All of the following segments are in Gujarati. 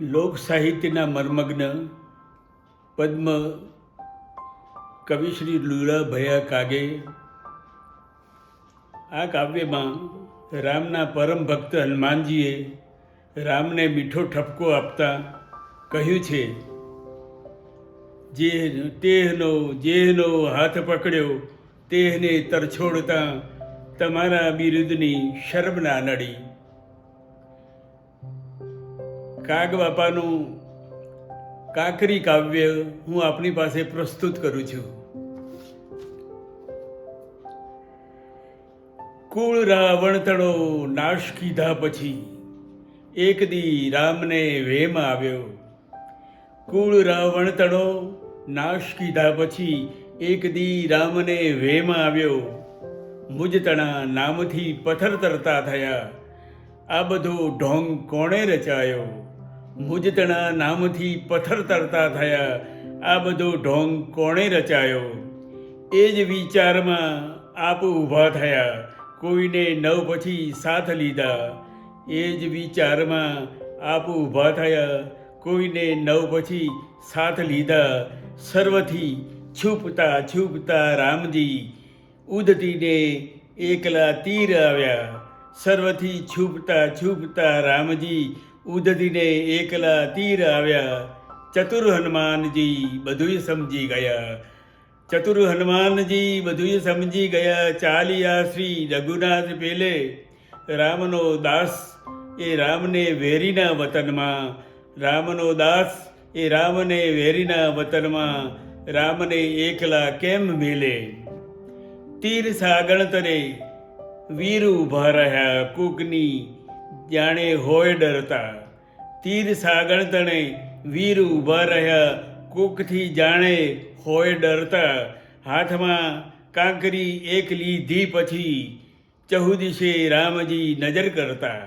લોક સાહિત્યના મર્મગ્ન પદ્મ કવિશ્રી લુલા ભયા કાગે આ કાવ્યમાં રામના પરમ ભક્ત હનુમાનજીએ રામને મીઠો ઠપકો આપતા કહ્યું છે જે તેહનો જેહનો હાથ પકડ્યો, તેહને તરછોડતા તમારા બિરુદની શરમ ના નડી. કાગ બાપાનું કાકરી કાવ્ય હું આપની પાસે પ્રસ્તુત કરું છું. કુળ રાવણ તણો નાશ કીધા પછી એક દી રામને વેમ આવ્યો. કુળ રાવણ તણો નાશ કીધા પછી એક દી રામને વેમ આવ્યો. મુજતણા નામથી પથ્થર તરતા થયા. આ બધો ઢોંગ કોણે રચાયો? મુજતણા નામથી પથ્થર તરતા થયા. આ બધો ઢોંગ કોણે રચાયો? એ જ વિચારમાં આપ ઊભા થયા. કોઈને નવ પછી સાથ લીધા. એ જ વિચારમાં આપ ઊભા થયા. કોઈને નવ પછી સાથ લીધા. સર્વથી છૂપતા છૂપતા રામજી ઉદતીને એકલા તીર આવ્યા. સર્વથી છૂપતા છૂપતા રામજી ઉદતીને એકલા તીર આવ્યા. ચતુર હનુમાનજી બધુંય સમજી ગયા. ચતુર હનુમાનજી બધુંય સમજી ગયા. ચાલ્યા શ્રી રઘુનાથ પેલે. રામનો દાસ એ રામને વેરીના વતનમાં. રામનો દાસ એ રામને વેરીના વતનમાં. રામને એકલા કેમ મેલે? તીર સાગણતરે વીર ઊભા રહ્યા કૂકની જાણે હોય ડરતા. તીર સાગણતણે વીર ઊભા રહ્યા. કૂકથી જાણે હોય ડરતા. હાથમાં કાંકરી એક લીધી પછી ચહુદિશે રામજી નજર કરતા.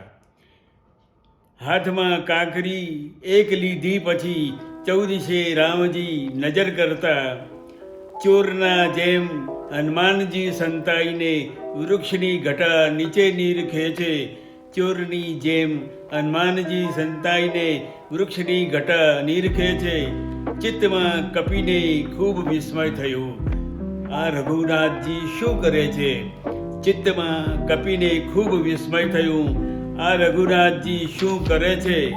હાથમાં કાંકરી એક લીધી પછી ચૌદિશે રામજી નજર કરતા. ચોરના જેમ હનુમાનજી સંતાઈને વૃક્ષની ઘટા નીચે ખેંચે છે ચોરની જેમ હનુમાનજી સંતાઈને વૃક્ષની ઘટા નીરખે છે. ચિત્તમાં કપીને ખૂબ વિસ્મય થયું. આ રઘુનાથજી શું કરે છે? ચિત્તમાં કપીને ખૂબ વિસ્મય થયું. આ રઘુનાથજી શું કરે છે?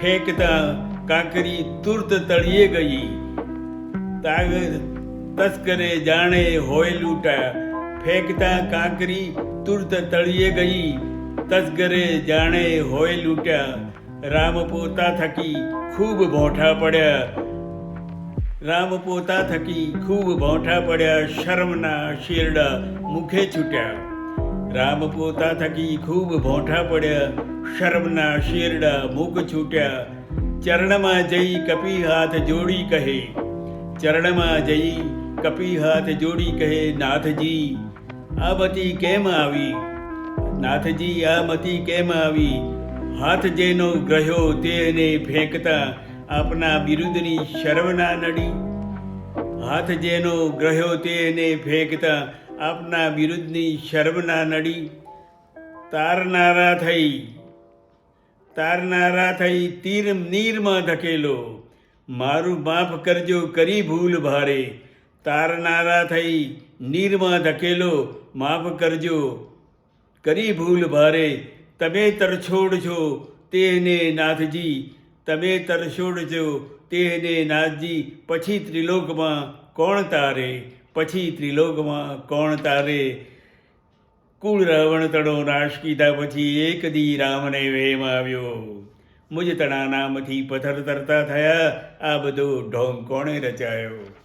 ફેંકતા કાંકરી તુર્ત તળીએ ગઈ. તસ્કરે જાણે હોય લૂંટા. ફેંકતા કાંકરી તુર્ત તળીએ ગઈ. તસ્કરે જાણે હોય લૂટ્યા. રામ પોતા થકી ખૂબ ભોઠા પડ્યા. રામ પોતા થકી ખૂબ ભોઠા પડ્યા, શરમના શેરડા મુખે છૂટ્યા. રામ પોતા થકી ખૂબ ભોંઠા પડ્યા, શરમના શેરડા મુખ છૂટ્યા. ચરણમાં જઈ કપી હાથ જોડી કહે. ચરણમાં જઈ કપી હાથ જોડી કહે, નાથજી, આ બધી કેમ આવી? નાથજી આ મતી કેમ આવી? હાથ જેનો ગ્રહ્યો તેને ફેંકતા આપના બિરુદની શર્વના નડી. હાથ જેનો ગ્રહ્યો તેને ફેંકતા આપના બિરુદની શર્વના નડી. તારનારા થઈ તારનારા થઈ તીર નીરમાં ધકેલો. મારું માફ કરજો, કરી ભૂલ ભારે. તારનારા થઈ નીરમાં ધકેલો, માફ કરજો. કરી ભૂલ ભારે, તમે તરછોડ છો તેને નાથજી, તમે તરછોડજો તેને નાથજી, પછી ત્રિલોકમાં કોણ તારે, પછી ત્રિલોકમાં કોણ તારે? કુળ રાવણ તણો નાશ કીધા પછી એક દી રામને વેમ આવ્યો. મુજ તણા નામથી પથ્થર તરતા થયા, આ બધો ઢોંગ કોણે રચાયો?